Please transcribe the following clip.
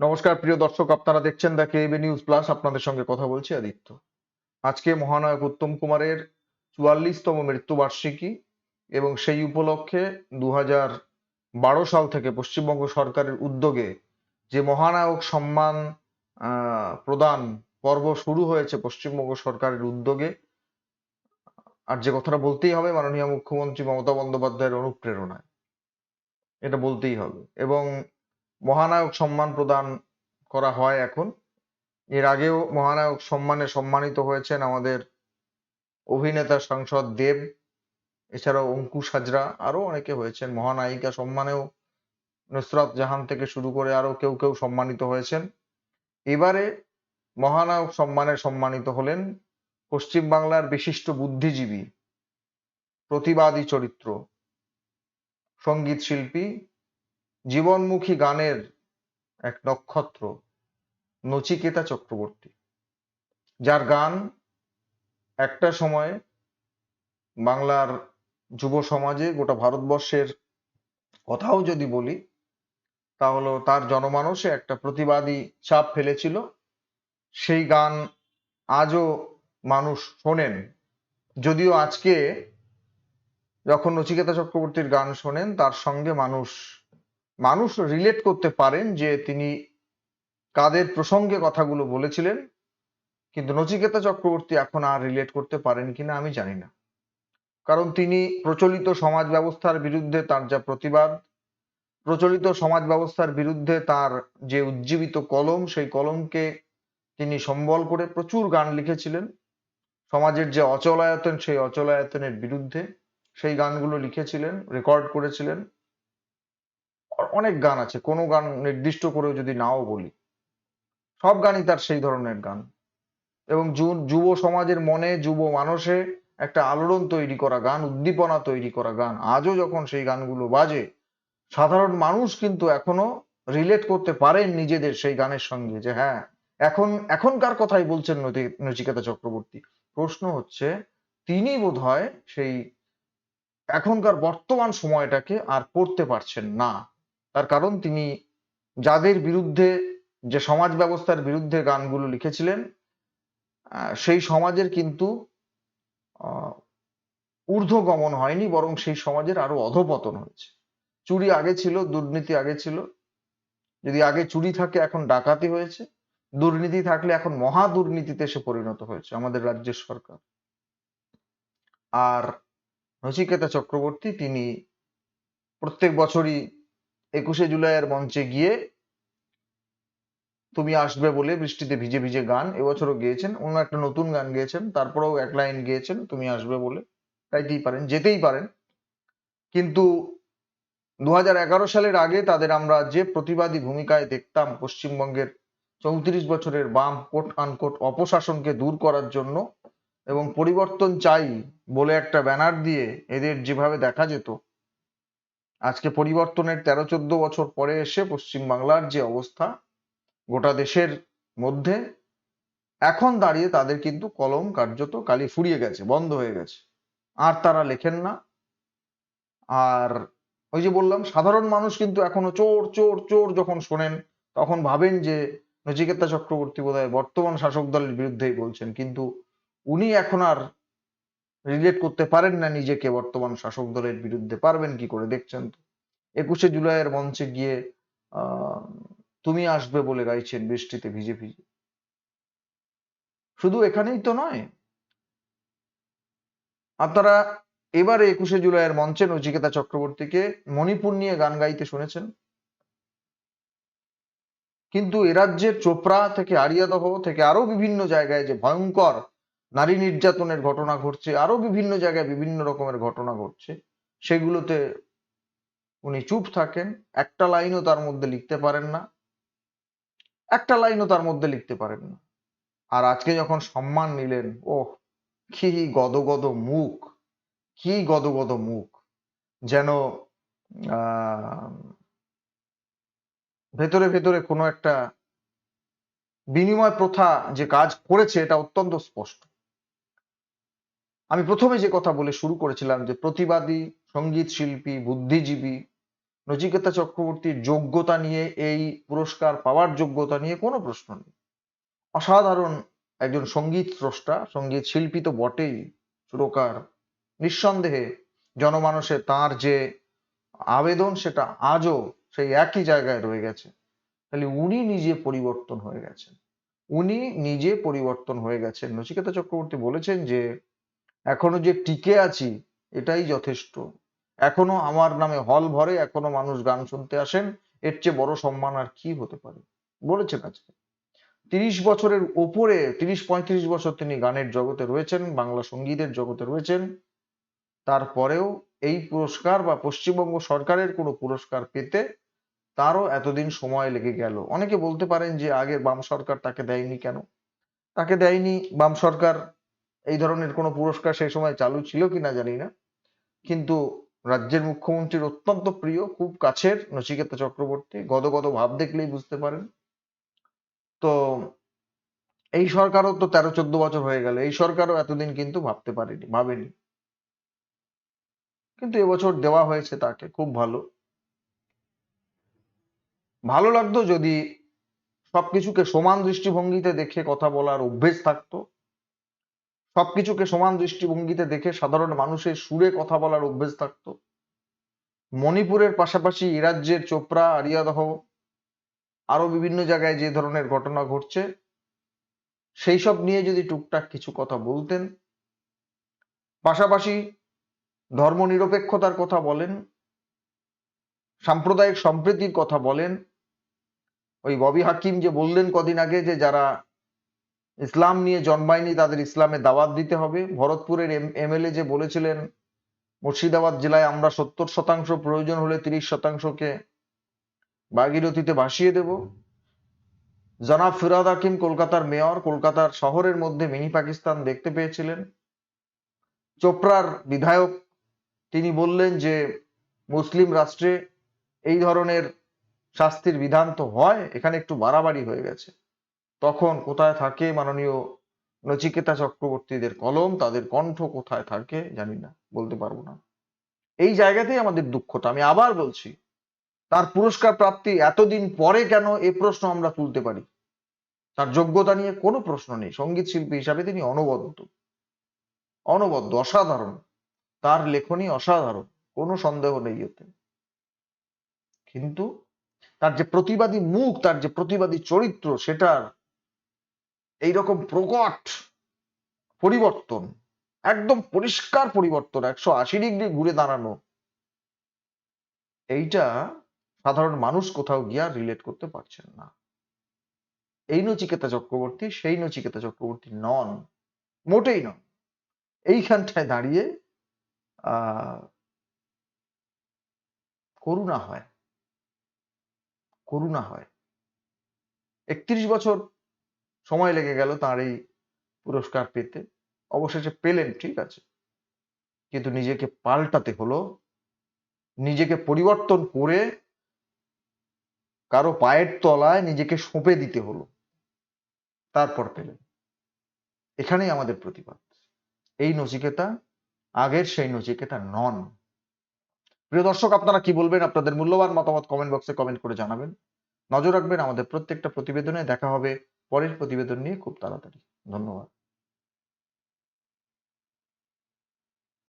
নমস্কার, প্রিয় দর্শক, আপনারা দেখছেন দ্য কেবি নিউজ প্লাস। আপনাদের সঙ্গে কথা বলছি আদিত্য। আজকে মহানায়ক উত্তম কুমারের চুয়াল্লিশতম মৃত্যুবার্ষিকী এবং সেই উপলক্ষে দু বারো সাল থেকে পশ্চিমবঙ্গ সরকারের উদ্যোগে যে মহানায়ক সম্মান প্রদান পর্ব শুরু হয়েছে পশ্চিমবঙ্গ সরকারের উদ্যোগে, আর যে কথাটা বলতেই হবে মাননীয় মুখ্যমন্ত্রী মমতা বন্দ্যোপাধ্যায়ের অনুপ্রেরণায়। এটা বলতেই হবে। এবং মহানায়ক সম্মান প্রদান করা হয় এখন। এর আগেও মহানায়ক সম্মানে সম্মানিত হয়েছেন আমাদের অভিনেতা সাংসদ দেব, এছাড়াও অঙ্কুশ হাজরা আরও অনেকে হয়েছেন। মহানায়িকা সম্মানেও নুসরাত জাহান থেকে শুরু করে আরও কেউ কেউ সম্মানিত হয়েছেন। এবারে মহানায়ক সম্মানে সম্মানিত হলেন পশ্চিমবাংলার বিশিষ্ট বুদ্ধিজীবী প্রতিবাদী চরিত্র, সংগীত শিল্পী জীবনমুখী গানের এক নক্ষত্র, নচিকেতা চক্রবর্তী, যার গান একটা সময়ে বাংলার যুব সমাজে গোটা ভারতবর্ষের কথাও যদি বলি, তাহলে তার জনমানসে একটা প্রতিবাদী চাপ ফেলেছিল। সেই গান আজও মানুষ শোনেন। যদিও আজকে যখন নচিকেতা চক্রবর্তীর গান শোনেন, তার সঙ্গে মানুষ মানুষ রিলেট করতে পারেন যে তিনি কাদের প্রসঙ্গে কথাগুলো বলেছিলেন, কিন্তু নচিকেতা চক্রবর্তী এখন আর রিলেট করতে পারেন কিনা আমি জানি না। কারণ তিনি প্রচলিত সমাজ ব্যবস্থার বিরুদ্ধে তার যা প্রতিবাদ, প্রচলিত সমাজ ব্যবস্থার বিরুদ্ধে তার যে উজ্জীবিত কলম, সেই কলমকে তিনি সম্বল করে প্রচুর গান লিখেছিলেন। সমাজের যে অচলায়তন, সেই অচলায়তনের বিরুদ্ধে সেই গানগুলো লিখেছিলেন রেকর্ড করেছিলেন। অনেক গান আছে। কোনো গান নির্দিষ্ট করেও যদি নাও বলি, সব গানই তার সেই ধরনের গান। এবং যুব সমাজের মনে, যুব মানুষে একটা আলোড়ন তৈরি করা গান, উদ্দীপনা তৈরি করা গান। আজও যখন সেই গানগুলো বাজে, সাধারণ মানুষ কিন্তু এখনও রিলেট করতে পারেন নিজেদের সেই গানের সঙ্গে যে হ্যাঁ এখন, এখনকার কথাই বলছেন নচিকেতা চক্রবর্তী। প্রশ্ন হচ্ছে, তিনি বোধ হয় সেই এখনকার বর্তমান সময়টাকে আর পড়তে পারছেন না। তার কারণ তিনি যাদের বিরুদ্ধে, যে সমাজ ব্যবস্থার বিরুদ্ধে গানগুলো লিখেছিলেন সেই সমাজের কিন্তু ঊর্ধ্বগমন হয়নি, বরং সেই সমাজের আরও অধপতন হয়েছে। চুরি আগে ছিল, দুর্নীতি আগে ছিল। যদি আগে চুরি থাকে, এখন ডাকাতি হয়েছে। দুর্নীতি থাকলে এখন মহা দুর্নীতিতে সে পরিণত হয়েছে, আমাদের রাজ্যের সরকার। আর নচিকেতা চক্রবর্তী, তিনি প্রত্যেক বছরই একুশে জুলাইয়ের মঞ্চে গিয়ে তুমি আসবে বলে বৃষ্টিতে ভিজে ভিজে গান এবছরও গেয়েছেন, অন্য একটা নতুন গান গেয়েছেন, তারপরেও এক লাইন গেয়েছেন, তুমি আসবে বলে গাইতেই পারেন, যেতেই পারেন। কিন্তু দু হাজার এগারো সালের আগে তাদের আমরা যে প্রতিবাদী ভূমিকায় দেখতাম পশ্চিমবঙ্গের চৌত্রিশ বছরের বাম কোট আনকোট অপশাসনকে দূর করার জন্য এবং পরিবর্তন চাই বলে একটা ব্যানার দিয়ে এদের যেভাবে দেখা যেত আজকে পরিবর্তনের তেরো চোদ্দ বছর পরে এসে পশ্চিমবাংলার যে অবস্থা গোটা দেশের মধ্যে, এখন দাঁড়িয়ে তাদের কিন্তু কলম কার্যত কালি ফুরিয়ে গেছে, বন্ধ হয়ে গেছে। আর তারা লেখেন না। আর ওই যে বললাম, সাধারণ মানুষ কিন্তু এখনও চোর চোর চোর যখন শোনেন, তখন ভাবেন যে নচিকেতা চক্রবর্তী বোধহয় বর্তমান শাসক দলের বিরুদ্ধেই বলছেন। কিন্তু উনি এখন আর রিলেট করতে পারেন না নিজেকে, বর্তমান শাসক দলের বিরুদ্ধে পারবেন কি করে? দেখছেন তো। একুশে জুলাইয়ের মঞ্চে গিয়ে তুমি আসবে বলে গাইছেন বৃষ্টিতে ভিজে ভিজে। শুধু এখানেই তো নয়। আপনারা এবারে একুশে জুলাইয়ের মঞ্চে নচিকেতা চক্রবর্তীকে মণিপুর নিয়ে গান গাইতে শুনেছেন? কিন্তু এ চোপড়া থেকে আরিয়াদহ থেকে আরও বিভিন্ন জায়গায় যে ভয়ঙ্কর নারী নির্যাতনের ঘটনা ঘটছে, আরও বিভিন্ন জায়গায় বিভিন্ন রকমের ঘটনা ঘটছে। সেগুলোতে উনি চুপ থাকেন, একটা লাইনও তার মধ্যে লিখতে পারেন না। একটা লাইনও তার মধ্যে লিখতে পারেন না। আর আজকে যখন সম্মান নিলেন ও কি গদগদ মুখ, কি গদগদ মুখ। যেন ভেতরে ভেতরে কোনো একটা বিনিময় প্রথা যে কাজ করেছে, এটা অত্যন্ত স্পষ্ট। আমি প্রথমে যে কথা বলে শুরু করেছিলাম যে প্রতিবাদী, সংগীত শিল্পী, বুদ্ধিজীবী নচিকেতা চক্রবর্তীর যোগ্যতা নিয়ে, এই পুরস্কার পাওয়ার যোগ্যতা নিয়ে কোনো প্রশ্ন নেই। অসাধারণ একজন সংগীত স্রষ্টা, সংগীত শিল্পী তো বটেই, সুরকার। নিঃসন্দেহে জনমানসে তার যে আবেদন, সেটা আজও সেই একই জায়গায় রয়ে গেছে। তাহলে উনি নিজে পরিবর্তন হয়ে গেছেন। উনি নিজে পরিবর্তন হয়ে গেছেন। নচিকেতা চক্রবর্তী বলেছেন যে এখনও যে টিকে আছি, এটাই যথেষ্ট। এখনও আমার নামে হল ভরে এখনও মানুষ গান শুনতে আসেন, এর চেয়ে বড় সম্মান আর কি হতে পারে? বলেছেন আজকে। তিরিশ বছরের ওপরে, তিরিশ, পঁয়ত্রিশ বছর তিনি গানের জগতে রয়েছেন, বাংলা সঙ্গীতের জগতে রয়েছেন। তারপরেও এই পুরস্কার বা পশ্চিমবঙ্গ সরকারের কোনো পুরস্কার পেতে তারও এতদিন সময় লেগে গেল। অনেকে বলতে পারেন যে আগের বাম সরকার তাকে দেয়নি কেন? তাকে দেয়নি বাম সরকার এই ধরনের কোনো পুরস্কার সেই সময় চালু ছিল কিনা জানি না। কিন্তু রাজ্যের মুখ্যমন্ত্রীর অত্যন্ত প্রিয়, খুব কাছের নচিকেতা চক্রবর্তী গদগদ ভাব দেখলেই বুঝতে পারেন। তো এই সরকারও তো তেরো চোদ্দ বছর হয়ে গেল, এই সরকারও এতদিন কিন্তু ভাবতে পারেনি, ভাবেনি। কিন্তু এবছর দেওয়া হয়েছে তাকে, খুব ভালো। ভালো লাগতো যদি সবকিছুকে সমান দৃষ্টিভঙ্গিতে দেখে কথা বলার অভ্যেস থাকতো। সবকিছুকে সমান দৃষ্টিভঙ্গিতে দেখে সাধারণ মানুষের সুরে কথা বলার অভ্যেস থাকতো। মণিপুরের পাশাপাশি রাজ্যের চোপড়া, আরিয়াদহ আরও বিভিন্ন জায়গায় যে ধরনের ঘটনা ঘটছে, সেই সব নিয়ে যদি টুকটাক কিছু কথা বলতেন। পাশাপাশি ধর্মনিরপেক্ষতার কথা বলেন, সাম্প্রদায়িক সম্প্রীতির কথা বলেন। ওই ববি হাকিম যে বললেন কদিন আগে যে যারা ইসলাম নিয়ে জন্মায়নি, তাদের ইসলামে দাওয়াত দিতে হবে। ভরতপুরের এমএলএ যে বলেছিলেন, মুর্শিদাবাদ জেলায় আমরা সত্তর শতাংশ, প্রয়োজন হলে তিরিশ শতাংশকে ভাগীরথীতে ভাসিয়ে দেব। জনাব ফিরাদ হাকিম কলকাতার মেয়র, কলকাতার শহরের মধ্যে মিনি পাকিস্তান দেখতে পেয়েছিলেন। চোপড়ার বিধায়ক, তিনি বললেন যে, মুসলিম রাষ্ট্রে এই ধরনের শাস্তির বিধান তো হয়, এখানে একটু বাড়াবাড়ি হয়ে গেছে। তখন কোথায় থাকে মাননীয় নচিকেতা চক্রবর্তীদের কলম? তাদের কণ্ঠ কোথায় থাকে জানি না, বলতে পারব না। এই জায়গাতেই আমাদের দুঃখটা। আমি আবার বলছি, তার পুরস্কার প্রাপ্তি এতদিন পরে কেন এ প্রশ্ন আমরা তুলতে পারি? তার যোগ্যতা নিয়ে কোনো প্রশ্ন নেই। সংগীত শিল্পী হিসাবে তিনি অনবদ্য। অনবদ্য, অসাধারণ। তার লেখনী অসাধারণ, কোনো সন্দেহ নেই এতে। কিন্তু তার যে প্রতিবাদী মুখ, তার যে প্রতিবাদী চরিত্র, সেটার এইরকম প্রকট পরিবর্তন, একদম পরিষ্কার পরিবর্তন, একশো আশি ডিগ্রি ঘুরে দাঁড়ানো, এইটা সাধারণ মানুষ কোথাও গিয়া রিলেট করতে পারছেন না। এই নচিকেতা চক্রবর্তী, সেই নচিকেতা চক্রবর্তী নন, মোটেই নন। এইখানটায় দাঁড়িয়ে করুণা হয় করুণা হয়। একত্রিশ বছর সময় লেগে গেল তার এই পুরস্কার পেতে। অবশেষে পেলেন, ঠিক আছে। কিন্তু নিজেকে পাল্টাতে হলো। নিজেকে পরিবর্তন করে কারও পায়ের তলায় নিজেকে সঁপে দিতে হলো। তারপর পেলেন। এখানেই আমাদের প্রতিবাদ। এই নচিকেতা, আগের সেই নচিকেতা নন। প্রিয় দর্শক, আপনারা কি বলবেন? আপনাদের মূল্যবান মতামত কমেন্ট বক্সে কমেন্ট করে জানাবেন। নজর রাখবেন আমাদের প্রত্যেকটা প্রতিবেদনে। দেখা হবে পরের প্রতিবেদন নিয়ে খুব তাড়াতাড়ি। ধন্যবাদ।